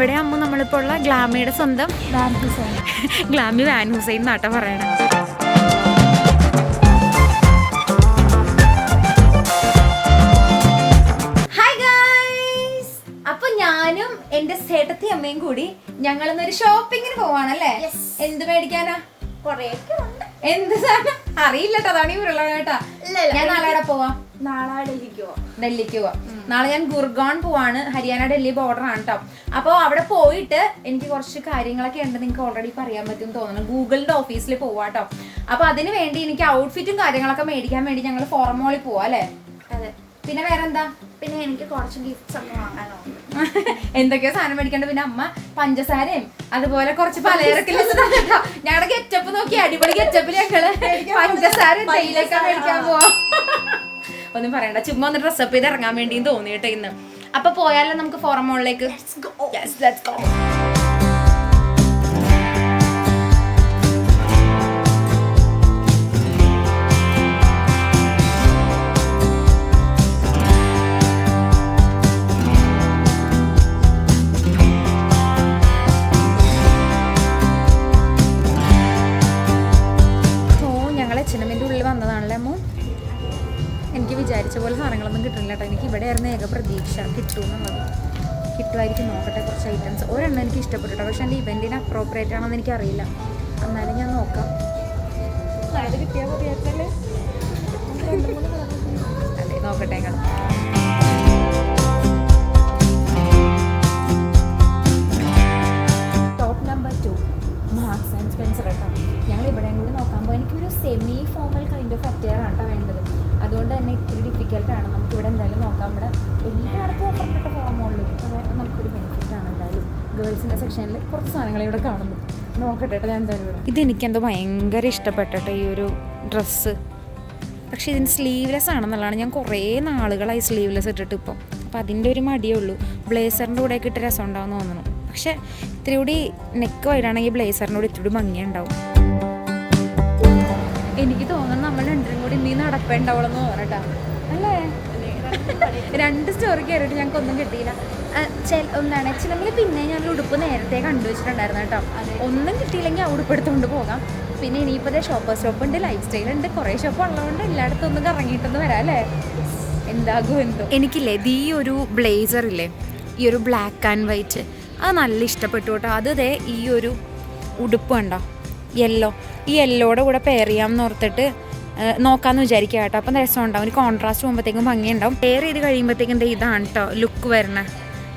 എവിടെ അമ്മ നമ്മളിപ്പോൾ ഉള്ള ഗ്ലാമിയുടെ സ്വന്തം ഗ്ലാമി വാൻ ഹുസൈൻ നാട്ട പറയണത് ഞാനും എന്റെ ചേട്ടത്തി അമ്മയും കൂടി ഞങ്ങൾ ഇന്നൊരു ഷോപ്പിങ്ങിന് പോവാണല്ലേ? എന്ത് മേടിക്കാനാ? എന്ത് സാധനം? അറിയില്ല കേട്ടോ അതാണ് ഈ ഉരുള ഞാൻ നാളെ പോവാ? നാളെ ഡൽഹിക്ക് പോവാം. ഡൽഹിക്ക് പോവാം. നാളെ ഞാൻ ഗുർഗോൺ പോവാണ്. ഹരിയാന ഡൽഹി ബോർഡർ ആണ് കേട്ടോ അപ്പോൾ അവിടെ പോയിട്ട് എനിക്ക് കുറച്ച് കാര്യങ്ങളൊക്കെ ഉണ്ട് നിങ്ങൾക്ക് ഓൾറെഡി പറയാൻ പറ്റും തോന്നുന്നു. ഗൂഗിളിന്റെ ഓഫീസിൽ പോവാ കേട്ടോ അപ്പൊ അതിന് വേണ്ടി എനിക്ക് ഔട്ട്ഫിറ്റും കാര്യങ്ങളൊക്കെ മേടിക്കാൻ വേണ്ടി ഞങ്ങൾ ഫോറമോളിൽ പോവാ അല്ലേ? അതെ. പിന്നെ വേറെന്താ? പിന്നെ എനിക്ക് കുറച്ച് ഗിഫ്റ്റ്സ് ഒക്കെ വാങ്ങാനുണ്ട്. എന്തൊക്കെയോ സാധനം മേടിക്കണ്ട പിന്നെ അമ്മ പഞ്ചസാരയും അതുപോലെ കുറച്ച് പലചരക്കിൽ ഞങ്ങളുടെ ഗെറ്റപ്പ് നോക്കി അടിപൊളി ഗെറ്റപ്പിൽ ഞങ്ങൾ പഞ്ചസാര തൈലൊക്കെ മേടിക്കാൻ പോവാം. ഒന്നും പറയണ്ട ചുമ്മാ ഒന്ന് ഡ്രസ്സപ്പ് ചെയ്ത് ഇറങ്ങാൻ വേണ്ടിയും തോന്നിയിട്ടേ ഇന്ന്. അപ്പൊ പോയാലോ നമുക്ക് ഫോറം കിട്ടുന്നില്ല കേട്ടോ. എനിക്ക് ഇവിടെ ആയിരുന്നു ഏക പ്രതീക്ഷ കിട്ടും എന്നുള്ളത്. കിട്ടുമായിരിക്കും നോക്കട്ടെ കുറച്ച് ഐറ്റംസ് ഒരെണ്ണം എനിക്ക് ഇഷ്ടപ്പെട്ടു കേട്ടോ പക്ഷേ എന്റെ ഇവന്റിന് അപ്രോപ്രിയേറ്റ് ആണെന്ന് എനിക്കറിയില്ല. എന്നാലും ഞാൻ നോക്കാം. അത് കിട്ടിയാൽ മതിയാക്കല്ലേ അതെ നോക്കട്ടെ ഞങ്ങൾ top number two Marks and Spencer കേട്ടോ. ഞങ്ങൾ ഇവിടെ കൂടി നോക്കാൻ പോകും എനിക്കൊരു semi formal kind of attire ആണ് കേട്ടോ വേണ്ടത്. അതുകൊണ്ട് തന്നെ ഇത്തിരി ഡിഫിക്കൽട്ടാണ് നമുക്ക് ഇവിടെ എന്തായാലും നോക്കാം. ഇവിടെ എല്ലായിടത്തും ഫോമുള്ളൂ അതായത് നമുക്കൊരു ബെനിഫിറ്റ് ആണ് എന്തായാലും. ഗേൾസിന്റെ സെക്ഷനിൽ കുറച്ച് സാധനങ്ങൾ ഇവിടെ കാണുന്നു. നോക്കട്ടെ കേട്ടോ ഞാൻ എന്തായാലും ഇവിടെ. ഇതെനിക്കെന്തോ ഭയങ്കര ഇഷ്ടപ്പെട്ടെ ഈ ഒരു ഡ്രസ്സ് പക്ഷേ ഇതിന് സ്ലീവ്ലെസ് ആണെന്നുള്ളതാണ്. ഞാൻ കുറേ നാളുകളായി സ്ലീവ്ലെസ് ഇട്ടിട്ട് ഇപ്പം. അപ്പം അതിന്റെ ഒരു മടിയേ ഉള്ളൂ. ബ്ലേസറിന്റെ കൂടെ ഇട്ട് രസം ഉണ്ടാവും തോന്നുന്നു. പക്ഷേ ഇത്തിരി കൂടി നെക്ക് വൈഡാണെങ്കിൽ ബ്ലേസറിന്റെ കൂടെ ഇത്തിരി കൂടി ഭംഗിയുണ്ടാവും. എനിക്ക് തോന്നുന്നു നമ്മൾ രണ്ടും കൂടി നീ നടപ്പേണ്ടാവുള്ളെന്ന് പറഞ്ഞിട്ടാ. അല്ലേ? രണ്ട് സ്റ്റോറി കയറിയിട്ട് ഞങ്ങൾക്ക് ഒന്നും കിട്ടിയില്ല. ചില ഒന്നാണ് എന്താണ് ചിലങ്ങൾ പിന്നെ ഞാൻ ഉടുപ്പ് നേരത്തെ കണ്ടു വെച്ചിട്ടുണ്ടായിരുന്നു കേട്ടോ. ഒന്നും കിട്ടിയില്ലെങ്കിൽ ആ ഉടുപ്പ് എടുത്തുകൊണ്ട് പോകാം. പിന്നെ ഇനിയിപ്പോൾ ഷോപ്പ് സ്റ്റോപ്പ് ഉണ്ട് ലൈഫ് സ്റ്റൈൽ ഉണ്ട് കുറേ ഷോപ്പ് ഉള്ളതുകൊണ്ട് എല്ലായിടത്തും ഒന്ന് കറങ്ങിയിട്ടൊന്ന് വരാം അല്ലേ? എന്താകും എന്തോ. എനിക്കില്ലേ ഈ ഒരു ബ്ലേസർ ഇല്ലേ ഈ ഒരു ബ്ലാക്ക് ആൻഡ് വൈറ്റ് അത് നല്ല ഇഷ്ടപ്പെട്ടു കേട്ടോ. അത് ഈ ഒരു ഉടുപ്പ് കണ്ടോ? യെല്ലോ ഈ യെല്ലോയുടെ കൂടെ പെയർ ചെയ്യാമെന്ന് ഓർത്തിട്ട് നോക്കാമെന്ന് വിചാരിക്കുക കേട്ടോ. അപ്പം രസം ഉണ്ടാവും ഒരു കോൺട്രാസ്റ്റ് പോകുമ്പോഴത്തേക്കും ഭംഗിയുണ്ടാവും. വേർ ചെയ്ത് കഴിയുമ്പോഴത്തേക്കും എന്താ ഇതാണ് കേട്ടോ ലുക്ക് വരണേ.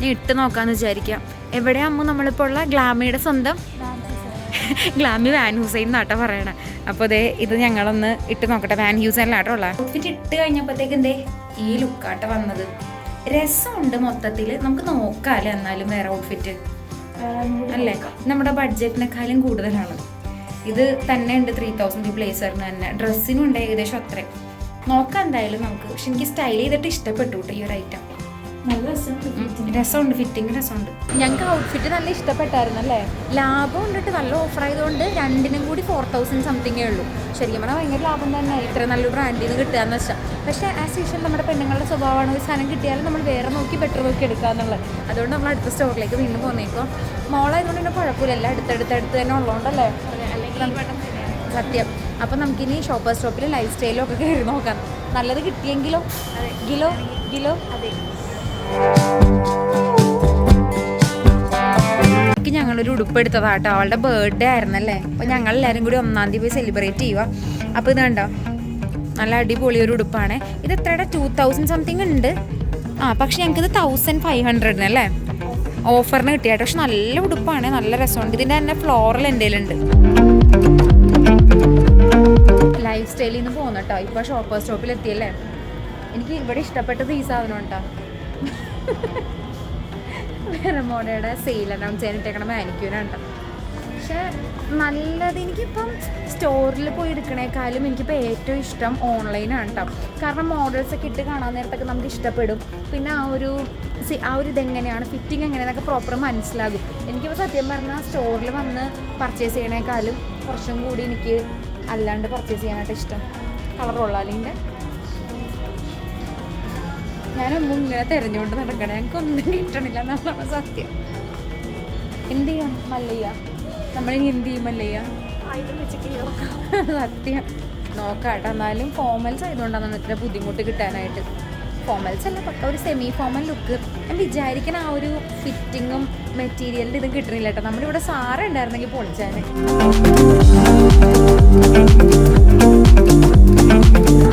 ഞാൻ ഇട്ട് നോക്കാമെന്ന് വിചാരിക്കാം. എവിടെയാകുമ്പോൾ നമ്മളിപ്പോൾ ഉള്ള? ഗ്ലാമിയുടെ സ്വന്തം? ഗ്ലാമി വാൻ ഹുസൈൻ എന്നാട്ടോ പറയണേ. അപ്പോൾ ദേ ഇത് ഞങ്ങളൊന്ന് ഇട്ട് നോക്കട്ടെ. വാൻ ഹ്യൂസൈനിലാട്ടോ ഉള്ള. ഔട്ട്ഫിറ്റ് ഇട്ട് കഴിഞ്ഞപ്പോഴത്തേക്കും എന്തേ ഈ ലുക്കാട്ടോ വന്നത്. രസമുണ്ട് മൊത്തത്തിൽ നമുക്ക് നോക്കാമല്ലോ എന്നാലും വേറെ ഔട്ട്ഫിറ്റ് അല്ലേ? നമ്മുടെ ബഡ്ജറ്റിനെക്കാളും കൂടുതലാണ്. ഇത് തന്നെ ഉണ്ട് ത്രീ തൗസൻഡ് ഈ ബ്ലേസറിന് തന്നെ. ഡ്രസ്സിനും ഉണ്ട് ഏകദേശം അത്രയും നോക്കാം എന്തായാലും നമുക്ക്. പക്ഷെ എനിക്ക് സ്റ്റൈൽ ചെയ്തിട്ട് ഇഷ്ടപ്പെട്ടു കേട്ടോ ഈ ഒരു ഐറ്റം നല്ല രസമുണ്ട് രസമുണ്ട് ഫിറ്റിംഗ് രസമുണ്ട്. ഞങ്ങൾക്ക് ഔട്ട്ഫിറ്റ് നല്ല ഇഷ്ടപ്പെട്ടായിരുന്നു അല്ലേ ലാഭം ഉണ്ടിട്ട് നല്ല ഓഫർ ആയതുകൊണ്ട് രണ്ടിനും കൂടി ഫോർ തൗസൻഡ് സംതിങ്ങേ ഉള്ളൂ. ശരിക്കും പറഞ്ഞാൽ ഭയങ്കര ലാഭം തന്നെ. ഇത്ര നല്ലൊരു ബ്രാൻഡിൽ നിന്ന് കിട്ടുക എന്ന് വെച്ചാൽ പക്ഷേ ആസ് യൂഷ്വൽ നമ്മുടെ പെണ്ണുങ്ങളുടെ സ്വഭാവമാണ്. ഒരു സാധനം കിട്ടിയാലും നമ്മൾ വേറെ നോക്കി ബെറ്റർ നോക്കി എടുക്കുക എന്നുള്ളത്. അതുകൊണ്ട് നമ്മൾ അടുത്ത സ്റ്റോറിലേക്ക് വീണ്ടും പോന്നേക്കോ. മോളായതുകൊണ്ട് പിന്നെ കുഴപ്പമില്ല. എല്ലാം അടുത്തടുത്തടുത്ത് തന്നെ ഉള്ളതുകൊണ്ടല്ലേ? സത്യം. അപ്പം നമുക്കിനി ഷോപ്പർ സ്റ്റോപ്പിൽ ലൈഫ് സ്റ്റൈലും ഒക്കെ കയറി നോക്കാം. നല്ലത് കിട്ടിയെങ്കിലോ? ഗിലോ ഗിലോ അതെ ഞങ്ങളൊരു ഉടുപ്പ് എടുത്തതാട്ടോ അവളുടെ ബർത്ത്ഡേ ആയിരുന്നല്ലേ? അപ്പോൾ ഞങ്ങൾ എല്ലാരും കൂടി ഒന്നാം തീയതി പോയി സെലിബ്രേറ്റ് ചെയ്യുക അപ്പോൾ ഇത് കണ്ടോ? നല്ല അടിപൊളി ഒരു ഉടുപ്പാണ്. ഇത് എത്രയുടെ? ടൂ തൗസൻഡ് സംതിങ് ഉണ്ട്. ആ പക്ഷെ ഞങ്ങൾക്കിത് തൗസൻഡ് ഫൈവ് ഹൺഡ്രഡിന് അല്ലേ? ഓഫറിന് കിട്ടിയാട്ടോ പക്ഷെ നല്ല ഉടുപ്പാണ്. നല്ല രസമുണ്ട്. ഇതിന്റെ തന്നെ ഫ്ലോറൽ എന്റെ കയ്യിലുണ്ട് ലൈഫ് സ്റ്റൈലിൽ നിന്ന് പോകുന്നട്ടോ ഇപ്പോൾ ഷോപ്പർ സ്റ്റോപ്പിൽ എത്തിയല്ലേ എനിക്ക് ഇവിടെ ഇഷ്ടപ്പെട്ടത് ഈ സാധനം കേട്ടോ വേറെ മോഡയുടെ സെയിൽ അനൗൺസ് ചെയ്യാനിട്ടേക്കണ മാനിക്യൂരാണ് പക്ഷെ നല്ലത് എനിക്കിപ്പം സ്റ്റോറിൽ പോയി എടുക്കണേക്കാളും എനിക്കിപ്പോൾ ഏറ്റവും ഇഷ്ടം ഓൺലൈനാണ് കേട്ടോ കാരണം മോഡൽസ് ഒക്കെ ഇട്ട് കാണാൻ നേരത്തൊക്കെ നമുക്ക് ഇഷ്ടപ്പെടും. പിന്നെ ആ ഒരു ആ ഒരു ഇതെങ്ങനെയാണ് ഫിറ്റിംഗ് എങ്ങനെയാണെന്നൊക്കെ പ്രോപ്പർ മനസ്സിലാകും. എനിക്കിപ്പോൾ സത്യം പറഞ്ഞാൽ സ്റ്റോറിൽ വന്ന് പർച്ചേസ് ചെയ്യണേക്കാളും കുറച്ചും കൂടി എനിക്ക് അല്ലാണ്ട് പർച്ചേസ് ചെയ്യാനായിട്ട് ഇഷ്ടം. കളർ കൊള്ളാലിന്റെ ഞാനൊന്നും ഇങ്ങനെ തിരഞ്ഞുകൊണ്ട് നടക്കണേ. ഞങ്ങൾക്കൊന്നും കിട്ടണില്ല എന്നുള്ളതാണ് സത്യം. എന്ത് ചെയ്യാം? മല്ലയ്യ. നമ്മളിനി എന്ത് ചെയ്യും മല്ലയ്യ? സത്യം. നോക്കാട്ടോ. എന്നാലും ഫോമൽസ് ആയതുകൊണ്ടാണ് ഇത്ര ബുദ്ധിമുട്ട് കിട്ടാനായിട്ട്. ഫോമൽസ് അല്ല പക്ക ഒരു സെമി ഫോമൽ ലുക്ക് ഞാൻ വിചാരിക്കണ ആ ഒരു ഫിറ്റിങ്ങും മെറ്റീരിയലിന്റെ ഇതും കിട്ടണില്ല കേട്ടോ. നമ്മുടെ ഇവിടെ സാറ ഉണ്ടായിരുന്നെങ്കിൽ പൊളിച്ചാന്.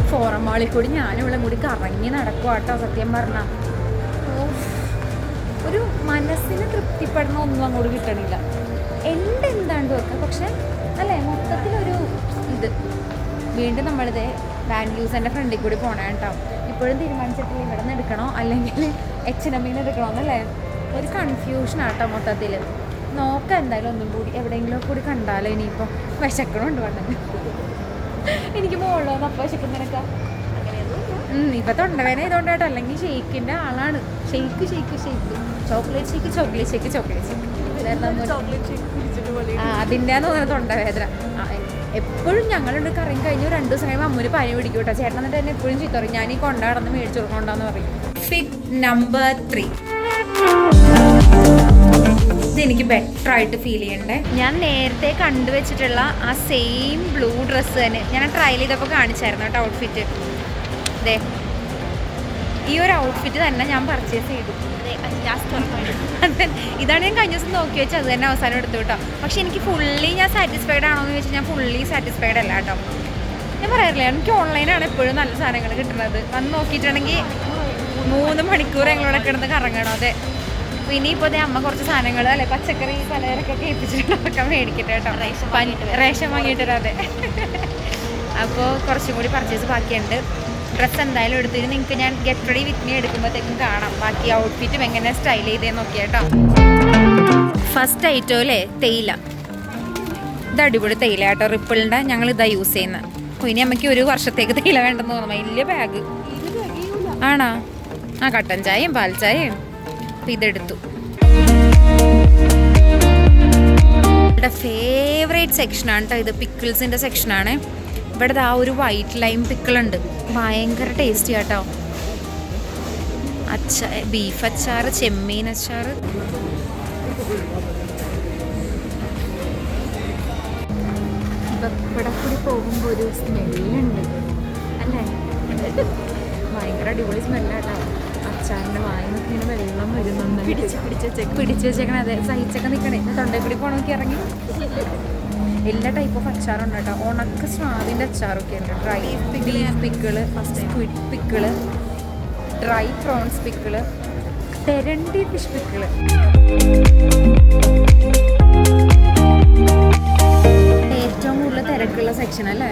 ഫോറം മാളിൽ കൂടി ഞാനും ഇവിടെ കൂടി കറങ്ങി നടക്കുവാട്ടോ സത്യം പറഞ്ഞ. ഒരു മനസ്സിന് തൃപ്തിപ്പെടുന്ന ഒന്നും അങ്ങോട്ട് കിട്ടണില്ല. എന്റെ എന്താണ്ട് വെക്കുക പക്ഷെ അല്ലേ മൊത്തത്തിലൊരു ഇത്. വീണ്ടും നമ്മളിത് വാൻഡ്യൂസിന്റെ ഫ്രണ്ടിൽ കൂടി പോണേ കേട്ടോ. ഇപ്പോഴും തീരുമാനിച്ചിട്ടില്ല ഇവിടെ നിന്ന് എടുക്കണോ? അല്ലെങ്കിൽ എച്ച് എം നിന്ന് എടുക്കണോ എന്നല്ലേ ഒരു കൺഫ്യൂഷൻ ആട്ടോ മൊത്തത്തിൽ നോക്കാം എന്തായാലും ഒന്നും കൂടി. എവിടെയെങ്കിലും കൂടി കണ്ടാലോ ഇനിയിപ്പോൾ വിശക്കണമുണ്ട് വേണ്ടത് എനിക്ക് മോളോ വന്ന് അപ്പോൾ വിശക്കുന്നതിനൊക്കെ ഇപ്പൊ തൊണ്ടവേന ഇതുകൊണ്ടാട്ടോ അല്ലെങ്കിൽ ഷെയ്ക്കിന്റെ ആളാണ്. Shake shake shake chocolate shake chocolate shake chocolate shake. ആ അതിന്റെ തോന്നുന്നത് തൊണ്ടവേദന. എപ്പോഴും ഞങ്ങളുണ്ട് കറങ്ങി കഴിഞ്ഞ് രണ്ട് ദിവസം കഴിയുമ്പോൾ അമ്മൂര് പനി പിടിക്കും കേട്ടോ. ചേട്ടൻ എന്നിട്ട് എന്നെ എപ്പോഴും ചീത്തറിയും ഞാൻ ഈ കൊണ്ടാടന്ന് മേടിച്ചു കൊടുക്കണ്ടെന്ന് പറയും. ഫിറ്റ് നമ്പർ ത്രീ ഇതെനിക്ക് ബെറ്റർ ആയിട്ട് ഫീൽ ചെയ്യണ്ടേ. ഞാൻ നേരത്തെ കണ്ടുവച്ചിട്ടുള്ള ആ സെയിം ബ്ലൂ ഡ്രസ്സ് തന്നെ ഞാൻ ട്രയൽ ചെയ്തപ്പോൾ കാണിച്ചായിരുന്നു കേട്ടോ ഔട്ട്ഫിറ്റ് അതെ ഈ ഒരു ഔട്ട്ഫിറ്റ് തന്നെ ഞാൻ പർച്ചേസ് ചെയ്തു. ഇതാണ് ഞാൻ കഴിഞ്ഞ ദിവസം നോക്കി വെച്ചാൽ അത് തന്നെ അവസാനം എടുത്തു കേട്ടോ. പക്ഷെ എനിക്ക് ഫുള്ളി ഞാൻ സാറ്റിസ്ഫൈഡ് ആണോ എന്ന് ചോദിച്ചാൽ ഞാൻ ഫുള്ളി സാറ്റിസ്ഫൈഡ് അല്ല കേട്ടോ. ഞാൻ പറയാറില്ല എനിക്ക് ഓൺലൈനാണ് എപ്പോഴും നല്ല സാധനങ്ങൾ കിട്ടുന്നത്. വന്ന് നോക്കിയിട്ടുണ്ടെങ്കിൽ മൂന്ന് മണിക്കൂർ ഞങ്ങളോട് കിടന്ന് കറങ്ങണം അതെ. അപ്പൊ ഇനിയിപ്പോൾ ദേ അമ്മ കുറച്ച് സാധനങ്ങൾ അല്ലെ? പച്ചക്കറി പലചരക്കൊക്കെ ഏൽപ്പിച്ചിട്ട് അതൊക്കെ മേടിക്കട്ടെ കേട്ടോ. റേഷൻ വാങ്ങിയിട്ട് വരാതെ അതെ. അപ്പോൾ കുറച്ചും കൂടി പർച്ചേസ് ബാക്കിയുണ്ട്. ഡ്രസ്സ് എന്തായാലും എടുത്തിട്ട് നിങ്ങൾക്ക് ഞാൻ ഗെറ്റ് റെഡി വിത്ത് മീ എടുക്കുമ്പോഴത്തേക്കും കാണാം. ബാക്കി ഔട്ട്ഫിറ്റും എങ്ങനെ സ്റ്റൈൽ ചെയ്തേ നോക്കിയാ കേട്ടോ. ഫസ്റ്റ് ഐറ്റം അല്ലേ തേയില. ഇത് അടിപൊളി തേയില കേട്ടോ. റിപ്പിളിന്റെ ഞങ്ങൾ ഇതാ യൂസ് ചെയ്യുന്നത് അപ്പോൾ ഇനി അമ്മയ്ക്ക് ഒരു വർഷത്തേക്ക് തേയില വേണ്ടെന്ന് തോന്നുന്നു. വലിയ ബാഗ് ആണോ? ആ കട്ടൻ ചായയും പാൽ ചായയും ഇവിടെ ഫേവറേറ്റ് സെക്ഷനാണ് കേട്ടോ ഇത്. പിക്കിൾസിന്റെ സെക്ഷനാണ് ഇവിടെ ആ ഒരു വൈറ്റ് ലൈം പിക്കിളുണ്ട് ഭയങ്കര ടേസ്റ്റി ആട്ടോ. അച്ചാർ ബീഫ് അച്ചാർ ചെമ്മീൻ അച്ചാർ. ഇവിടെ കൂടി പോകുമ്പോൾ ഒരു സ്മെല്ലുണ്ട് അല്ലേ? ഭയങ്കര അടിപൊളി സ്മെല്ലാട്ടോ അച്ചാറിന്റെ വായനൊക്കെ ഇങ്ങനെ വെള്ളം വരുന്നുണ്ട്. പിടിച്ച് പിടിച്ച് പിടിച്ച് അതെ. സഹിച്ചൊക്കെ നിൽക്കണേ തൊണ്ടയിൽ കൂടി പോകണമെങ്കിൽ ഇറങ്ങി. എല്ലാ ടൈപ്പ് ഓഫ് അച്ചാറുണ്ട് കേട്ടോ. ഉണക്ക സ്വാദിന്റെ അച്ചാറൊക്കെ ഉണ്ട്. Dry beef pickle squid pickle dry prawns pickle തെരണ്ടി fish pickle ഏറ്റവും കൂടുതൽ തിരക്കുള്ള സെക്ഷൻ അല്ലേ?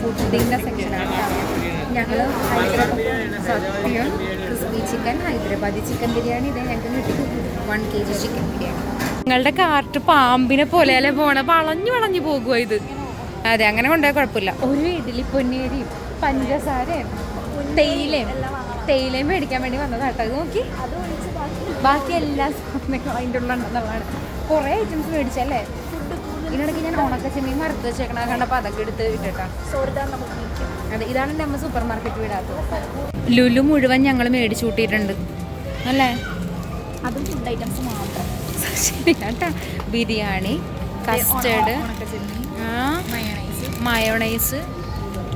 ഫുഡിന്റെ സെക്ഷനാണ് ഞങ്ങൾ സത്യം crispy chicken. Hyderabadi chicken biryani ഇതേ ഞങ്ങൾക്ക് കിട്ടി one K G chicken biryani. നിങ്ങളുടെ കാർട്ട് പാമ്പിനെ പോലെ അല്ലെ പോണ? വളഞ്ഞു വളഞ്ഞു പോകുക ഇത്. അതെ അങ്ങനെ കൊണ്ടുപോയാൽ കുഴപ്പമില്ല. ഒരു ഇഡ്ഡലി പൊന്നേരിയും പഞ്ചസാരയും തേയിലയും തേയിലയും മേടിക്കാൻ വേണ്ടി വന്നതാട്ടോ അത് നോക്കി ബാക്കി എല്ലാ സാധനങ്ങളും അതിന്റെ ഉള്ളിലുണ്ടെന്നുള്ളതാണ്. കുറേ ഐറ്റംസ് മേടിച്ചല്ലേ? ഇതിനിടയ്ക്ക് ഞാൻ ഉണക്ക ചെമ്മീൻ മറുത്ത് വെച്ചേക്കണ കണ്ടപ്പോൾ അതൊക്കെ എടുത്ത് ഇട്ടിട്ടാ. അതെ ഇതാണ് എന്റെ അമ്മ സൂപ്പർ മാർക്കറ്റ് വിടാത്തത്. ലുലു മുഴുവൻ ഞങ്ങൾ മേടിച്ചു കൂട്ടിയിട്ടുണ്ട്. അല്ലേ? അതും ഫുഡ് ഐറ്റംസ് മാത്രം. ശരിയാട്ടാ. ബിരിയാണി കസ്റ്റേർഡ് മയോണൈസ്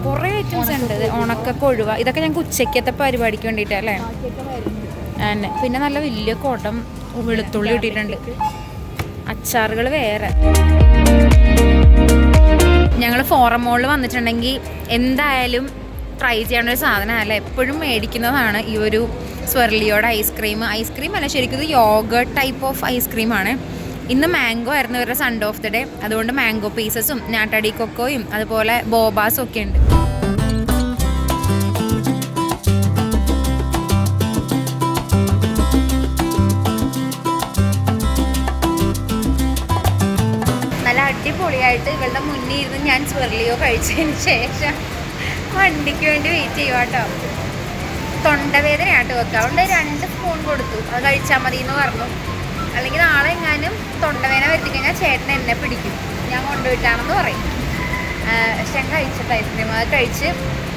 കുറേ ഐറ്റംസ് ഉണ്ട്. ഉണക്കൊക്കെ ഉണക്ക കൊഴുവ ഇതൊക്കെ ഞങ്ങൾക്ക് ഉച്ചയ്ക്കത്തെ പരിപാടിക്ക് വേണ്ടിയിട്ടല്ലേ തന്നെ പിന്നെ നല്ല വലിയ കോട്ടം വെളുത്തുള്ളി ഇട്ടിട്ടുണ്ട്. അച്ചാറുകൾ വേറെ. ഞങ്ങൾ ഫോറം മോളിൽ വന്നിട്ടുണ്ടെങ്കിൽ എന്തായാലും ട്രൈ ചെയ്യേണ്ട ഒരു സാധനമല്ല എപ്പോഴും മേടിക്കുന്നതാണ് ഈ ഒരു സ്വർലിയോടെ ഐസ്ക്രീം ഐസ്ക്രീം അല്ല ശരിക്കും ഇത് യോഗ ടൈപ്പ് ഓഫ് ഐസ്ക്രീമാണ് ഇന്ന് മാംഗോ ആയിരുന്നു ഇവരുടെ സൺഡേ ഓഫ് ദി ഡേ അതുകൊണ്ട് മാംഗോ പീസസും നാട്ടടി കൊക്കോയും അതുപോലെ ബോബാസും ഒക്കെ ഉണ്ട്. അടിപൊളിയായിട്ട് ഇവളുടെ മുന്നിൽ ഇരുന്ന് ഞാൻ സ്വർലിയോ കഴിച്ചതിന് ശേഷം വണ്ടിക്ക് വേണ്ടി വെയിറ്റ് ചെയ്യുക കേട്ടോ തൊണ്ടവേദനയായിട്ട് വെക്കുക അതുകൊണ്ട് രണ്ട് സ്പൂൺ കൊടുത്തു. അത് കഴിച്ചാൽ മതി എന്ന് പറഞ്ഞു. അല്ലെങ്കിൽ നാളെ എങ്ങാനും തൊണ്ടവേദന വരുത്തി കഴിഞ്ഞാൽ ചേട്ടൻ എന്നെ പിടിക്കും. ഞാൻ കൊണ്ടുപോയിട്ടാണെന്ന് പറയും. പക്ഷെ ഞാൻ കഴിച്ചിട്ട് ഐസ്ക്രീം അത് കഴിച്ച്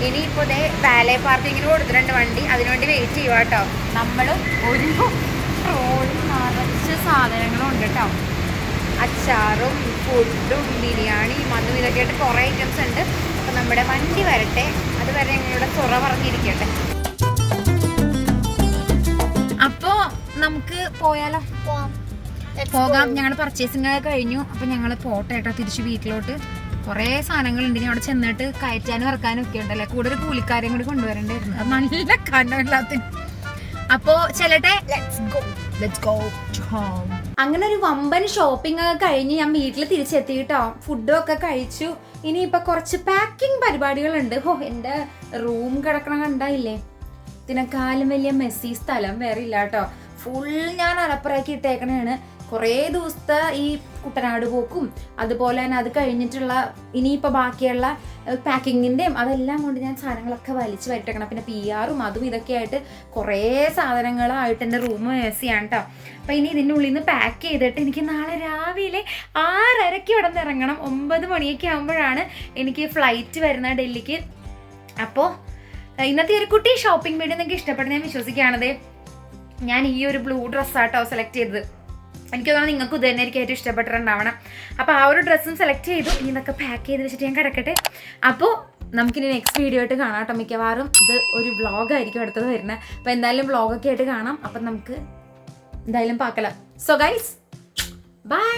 ഇനിയിപ്പോൾ ഇതേ വാലേ പാർക്കിങ്ങിന് കൊടുത്തിട്ടുണ്ട് വണ്ടി. അതിനുവേണ്ടി വെയിറ്റ് ചെയ്യുക കേട്ടോ നമ്മൾ ഒരു റോഡ് നിറച്ച് സാധനങ്ങളും ഉണ്ട് കേട്ടോ അച്ചാറും ഫുഡും ബിരിയാണിയും അതും ഇതൊക്കെ ആയിട്ട് കുറേ ഐറ്റംസ് ഉണ്ട്. അപ്പം നമ്മുടെ വണ്ടി വരട്ടെ. അതുവരെ ഞങ്ങളുടെ തുറ പറഞ്ഞിരിക്കട്ടെ അപ്പോ നമുക്ക് പോയാലോ? പോകാം. ഞങ്ങൾ പർച്ചേസിംഗ് ഒക്കെ കഴിഞ്ഞു. അപ്പൊ ഞങ്ങൾ പോട്ടെ കേട്ടോ തിരിച്ച് വീട്ടിലോട്ട്. കുറേ സാധനങ്ങളുണ്ട്. ഇനി അവിടെ ചെന്നിട്ട് കയറ്റാനും ഇറക്കാനും ഒക്കെ ഉണ്ടല്ലേ? കൂടെ ഒരു കൂലിക്കാരെയും കൂടി കൊണ്ടുവരണ്ടായിരുന്നു അത് നല്ല കനമില്ലാത്ത അപ്പോ ചെല്ലട്ടെ? Let's go let's go home അങ്ങനെ ഒരു വമ്പൻ ഷോപ്പിംഗ് ഒക്കെ കഴിഞ്ഞ് ഞാൻ വീട്ടിൽ തിരിച്ചെത്തിയിട്ടോ. ഫുഡും ഒക്കെ കഴിച്ചു. ഇനിയിപ്പോൾ കുറച്ച് പാക്കിംഗ് പരിപാടികളുണ്ട്. ഹോ എന്റെ റൂം കിടക്കണം കണ്ടായില്ലേ? ഇതിനെക്കാളും വലിയ മെസ്സി സ്ഥലം വേറെ ഇല്ല കേട്ടോ ഫുൾ ഞാൻ അലപ്പുറാക്കി ഇട്ടേക്കണേണ്. കുറേ ദിവസത്തെ ഈ കുട്ടനാട് പോക്കും അതുപോലെ തന്നെ അത് കഴിഞ്ഞിട്ടുള്ള ഇനിയിപ്പോൾ ബാക്കിയുള്ള പാക്കിങ്ങിന്റെയും അതെല്ലാം കൊണ്ട് ഞാൻ സാധനങ്ങളൊക്കെ വലിച്ചു വരട്ടേക്കണം. പിന്നെ പി ആറും അതും ഇതൊക്കെ ആയിട്ട് കുറേ സാധനങ്ങളായിട്ട് എന്റെ റൂം മേസിയാണ് കേട്ടോ അപ്പം ഇനി ഇതിന്റെ ഉള്ളിൽ നിന്ന് പാക്ക് ചെയ്തിട്ട് എനിക്ക് നാളെ രാവിലെ ആറരയ്ക്ക് ഇവിടെ നിന്ന് ഇറങ്ങണം. ഒമ്പത് മണിയൊക്കെ ആകുമ്പോഴാണ് എനിക്ക് ഫ്ലൈറ്റ് വരുന്നത് ഡൽഹിക്ക്. അപ്പോൾ ഇന്നത്തെ ഒരു കുട്ടി ഷോപ്പിംഗ് വീഡിയോ നിങ്ങൾക്ക് ഇഷ്ടപ്പെടുന്ന ഞാൻ വിശ്വസിക്കുകയാണത് ഞാൻ ഈ ഒരു ബ്ലൂ ഡ്രസ്സാട്ടോ സെലക്ട് ചെയ്തത്. എനിക്ക് തോന്നുന്നു നിങ്ങൾക്ക് ഇത് തന്നെ എനിക്ക് ഏറ്റവും ഇഷ്ടപ്പെട്ടിട്ടുണ്ടാവണം. അപ്പോൾ ആ ഒരു ഡ്രസ്സും സെലക്ട് ചെയ്തു. ഇനി എന്നൊക്കെ പാക്ക് ചെയ്ത് വെച്ചിട്ട് ഞാൻ കിടക്കട്ടെ. അപ്പോൾ നമുക്കിനി നെക്സ്റ്റ് വീഡിയോ ആയിട്ട് കാണാം കേട്ടോ മിക്കവാറും. ഇത് ഒരു വ്ളോഗായിരിക്കും അടുത്തത് വരുന്നത്. അപ്പോൾ എന്തായാലും വ്ളോഗൊക്കെ ആയിട്ട് കാണാം. അപ്പം നമുക്ക് എന്തായാലും പാക്കലാം സോ ഗൈസ് ബൈ